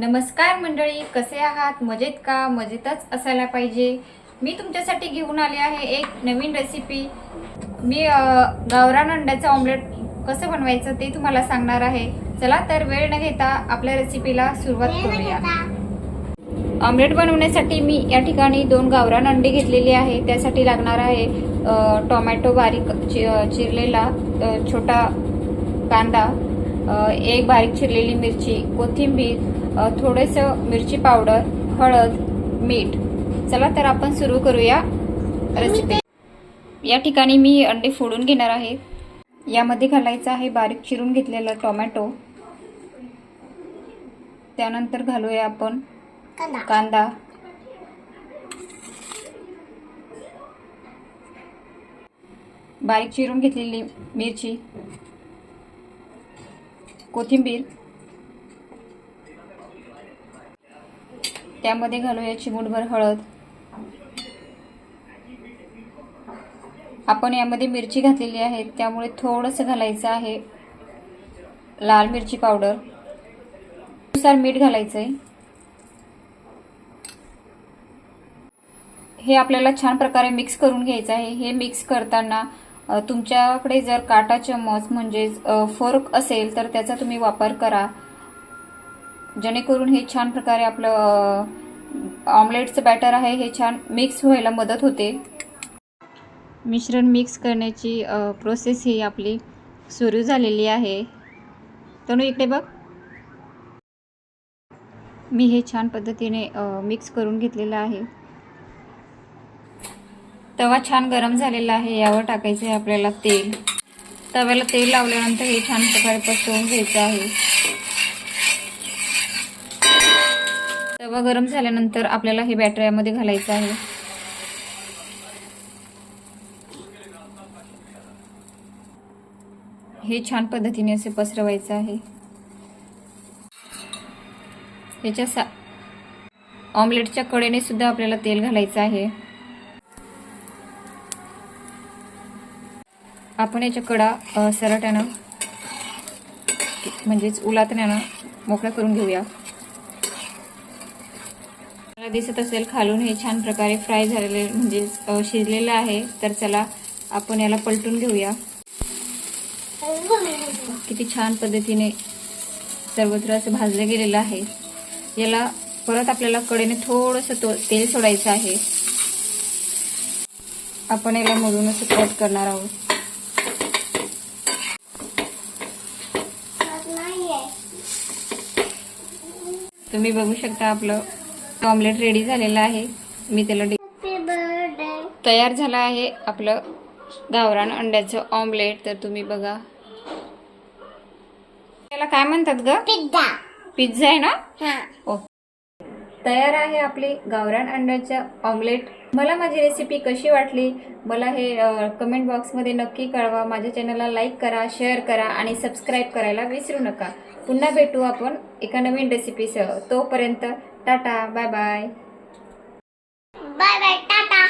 नमस्कार मंडळी कसे आहात? मजेत का? मजेतच असायला पाहिजे. मी तुमच्यासाठी घेऊन आले आहे एक नवीन रेसिपी मी गावरान अंड्याचं ऑमलेट कसं बनवायचं ते तुम्हाला सांगणार आहे. चला तर वेळ न घेता आपल्या रेसिपीला सुरुवात करूया. ऑमलेट बनवण्यासाठी मी या ठिकाणी दोन गावरान अंडी घेतलेली आहे. त्यासाठी लागणार आहे टोमॅटो बारीक चि चिरलेला छोटा कांदा एक बारीक चिरलेली मिरची कोथिंबीर थोडंसं मिरची पावडर हळद मीठ. चला तर आपण सुरू करूया रेसिपी या ठिकाणी मी अंडे फोडून घेणार आहे. यामध्ये घालायचं आहे बारीक चिरून घेतलेला टोमॅटो. त्यानंतर घालूया आपण कांदा. बारीक चिरून घेतलेली मिरची. कोथिंबीर. त्यामध्ये घालूया चिमूटभर हळद. आपण यामध्ये मिरची घातलेली आहे त्यामुळे थोडंसं घालायचं आहे लाल मिरची पावडर. नुसार मीठ घालायचं आहे हे आपल्याला छान प्रकारे मिक्स करून घ्यायचं आहे. हे मिक्स करताना तुमच्याकडे जर काटा चम्मच म्हणजेच फोर्क असेल तर त्याचा तुम्ही वापर करा. जेणेकरून हे छान प्रकारे आपलं ऑमलेटचं बॅटर आहे हे छान मिक्स व्हायला मदत होते. मिश्रण मिक्स करण्याची प्रोसेस ही आपली सुरू झालेली आहे. तनु इकडे बघ. मी हे छान पद्धतीने मिक्स करून घेतलेलं आहे. तवा छान गरम झालेला आहे यावर टाकायचं आहे आपल्याला तेल. तव्याला तेल लावल्यानंतर हे छान प्रकारे पसरवून घ्यायचं आहे. तवा गरम झाल्यानंतर आपल्याला हे बॅटर यामध्ये घालायचं आहे. हे छान पद्धतीने असे पसरवायचं आहे. याच्या सा ऑमलेटच्या कडेने सुद्धा आपल्याला तेल घालायचं आहे. आपण याच्या कडा अ, सराट्यानं म्हणजेच उलातण्यानं मोकळ्या करून घेऊया. मला दिसत असेल खालून हे छान प्रकारे फ्राय झालेले म्हणजे शिजलेलं आहे. तर चला आपण याला पलटून घेऊया. किती छान पद्धतीने सर्वत्र असं भाजलं गेलेलं आहे. याला परत आपल्याला कडेने थोडंसं तो तेल सोडायचं आहे. आपण याला मधून असं कट करणार आहोत. तुम्ही बघू शकता आपलं ऑमलेट रेडी झालेलं आहे. मी त्याला तयार झालं आहे आपलं गावरान अंड्याचं ऑमलेट तर तुम्ही बघा. त्याला काय म्हणतात ग? पिझ्झा पिझ्झा आहे ना? हा. ओ तयार आहे आपली गावरान अंड्याचं ऑमलेट मला माझी रेसिपी कशी वाटली? मला हे कमेंट बॉक्समध्ये नक्की कळवा. माझ्या चॅनलला लाईक करा शेअर करा आणि सबस्क्राईब करायला विसरू नका. पुन्हा भेटू आपण एका नवीन रेसिपीसह तोपर्यंत tata bye bye bye bye tata.